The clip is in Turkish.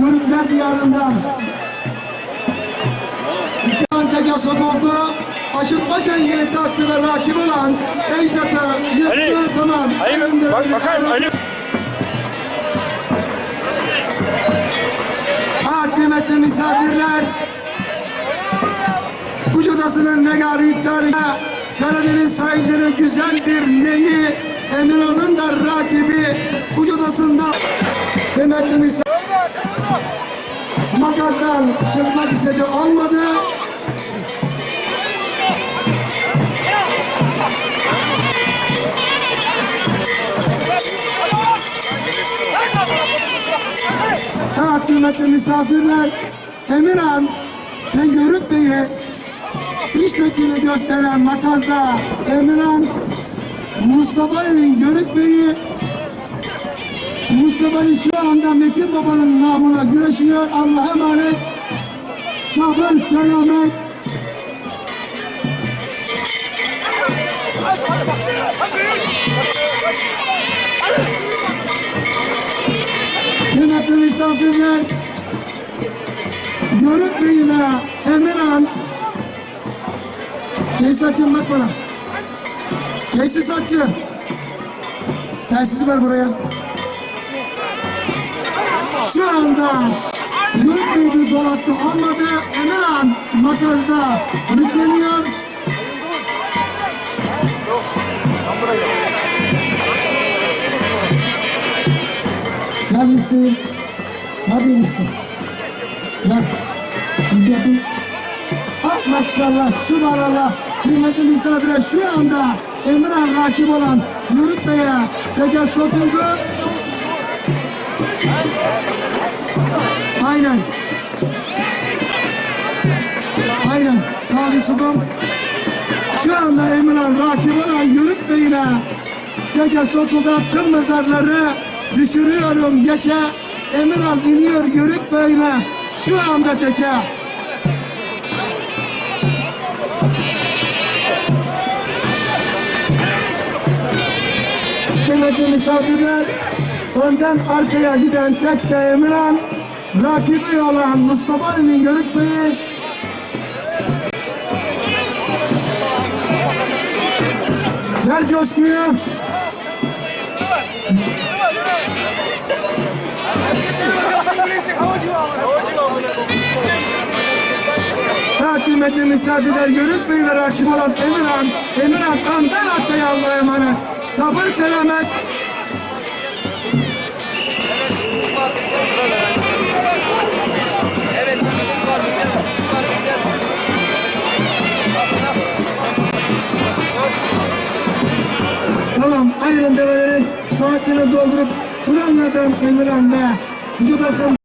Yörükler diyarından. Antega sokuldu. Aşırtma cengeli taktı ve rakip olan Ejdat'ı yıktı tamam. Ali bak kara- Ali. Kıymetli misafirler. Kuşadası'nın negarı iftarına Karadeniz sahilleri güzel bir neyi Emirhan'ın da rakibi Kuşadası'nda kıymetli misafirler. Makasdan çıkmak istedi olmadı. Evet kıymetli misafirler, Emirhan ve Yörük Bey'i işlekini gösteren makazda Emirhan Mustafa'nın Yörük Bey'i Mustafa'nın şu anda Metin Baba'nın namına güreşiyor. Allah'a emanet. Sabır, selamet. Kıymetli misafirler, Yörük Bey'ine Emirhan Tesisatçım bak bana. Tesisatçı. Telsizi ver buraya. Anda bir dolapta olmadı. Emirhan makazda yükleniyor. Gel üstü. Hadi üstü. Gel. Güzel. Ah maşallah, subhanallah. Kıymetli misafirler şu anda Emirhan rakip olan Yörük Bey'e sokuldu. Aynen. Aynen. Sağ ol Yusuf'um. Şu anda olan Yörük Bey'ine teke sokuldu. Tüm mezarları düşürüyorum yeke. Emirhan iniyor Yörük Bey'ine. Şu anda teke. Kıymetli misafirler, önden arkaya giden tek de Emirhan, rakibi olan Mustafa Ali'nin Yörük Bey'i, Ver coşkuyu. Kıymetli misafirler Yörük Bey ve rakip olan Emirhan, Emirhan kandan arkaya Allah'a emanet. Sabır selamet. Ayrın develeri saatini doldurup Turanlardan Emirhan ve Kuşadası'nın